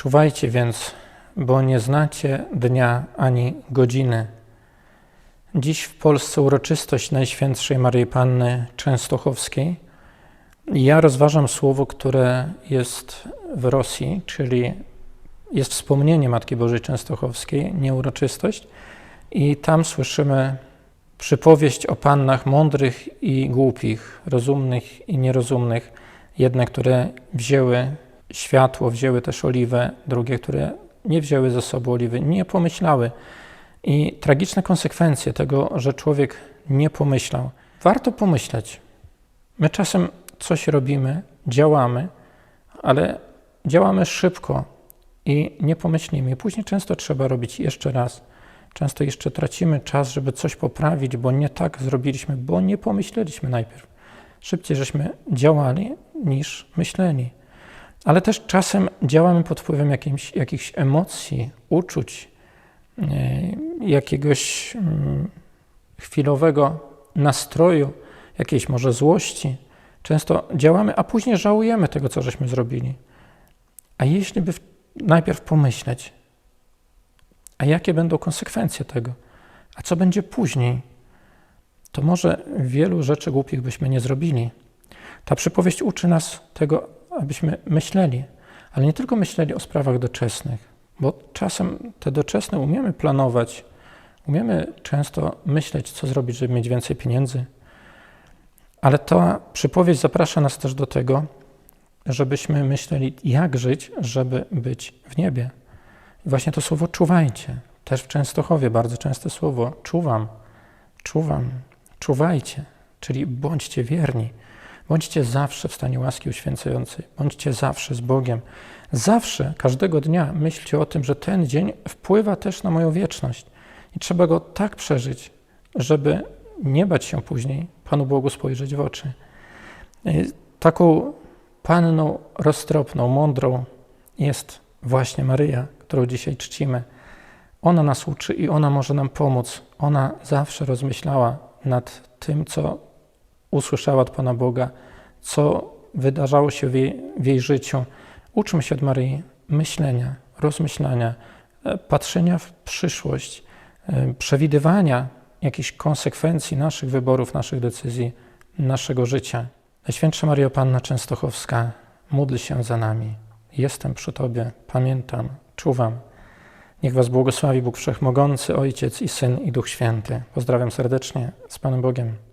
Czuwajcie więc, bo nie znacie dnia ani godziny. Dziś w Polsce uroczystość Najświętszej Maryi Panny Częstochowskiej. Ja rozważam słowo, które jest w Rosji, czyli jest wspomnienie Matki Bożej Częstochowskiej, nie uroczystość. I tam słyszymy przypowieść o pannach mądrych i głupich, rozumnych i nierozumnych. Jedne, które wzięły światło, wzięły też oliwę, drugie, które nie wzięły ze sobą oliwy, nie pomyślały. I tragiczne konsekwencje tego, że człowiek nie pomyślał. Warto pomyśleć. My czasem coś robimy, działamy, ale działamy szybko i nie pomyślimy. Później często trzeba robić jeszcze raz. Często jeszcze tracimy czas, żeby coś poprawić, bo nie tak zrobiliśmy, bo nie pomyśleliśmy najpierw. Szybciej żeśmy działali niż myśleli. Ale też czasem działamy pod wpływem jakimś, jakichś emocji, uczuć, e, jakiegoś mm, chwilowego nastroju, jakiejś może złości. Często działamy, a później żałujemy tego, co żeśmy zrobili. A jeśli by najpierw pomyśleć, a jakie będą konsekwencje tego, a co będzie później, to może wielu rzeczy głupich byśmy nie zrobili. Ta przypowieść uczy nas tego, abyśmy myśleli, ale nie tylko myśleli o sprawach doczesnych, bo czasem te doczesne umiemy planować, umiemy często myśleć, co zrobić, żeby mieć więcej pieniędzy, ale ta przypowieść zaprasza nas też do tego, żebyśmy myśleli, jak żyć, żeby być w niebie. I właśnie to słowo czuwajcie, też w Częstochowie bardzo częste słowo czuwam, czuwam, czuwajcie, czyli bądźcie wierni. Bądźcie zawsze w stanie łaski uświęcającej, bądźcie zawsze z Bogiem. Zawsze, każdego dnia myślcie o tym, że ten dzień wpływa też na moją wieczność i trzeba go tak przeżyć, żeby nie bać się później Panu Bogu spojrzeć w oczy. Taką panną roztropną, mądrą jest właśnie Maryja, którą dzisiaj czcimy. Ona nas uczy i ona może nam pomóc. Ona zawsze rozmyślała nad tym, co usłyszała od Pana Boga, co wydarzało się w jej, w jej życiu. Uczmy się od Maryi myślenia, rozmyślania, e, patrzenia w przyszłość, e, przewidywania jakichś konsekwencji naszych wyborów, naszych decyzji, naszego życia. Najświętsza Mario Panna Częstochowska, módl się za nami. Jestem przy Tobie, pamiętam, czuwam. Niech Was błogosławi Bóg Wszechmogący, Ojciec i Syn i Duch Święty. Pozdrawiam serdecznie, z Panem Bogiem.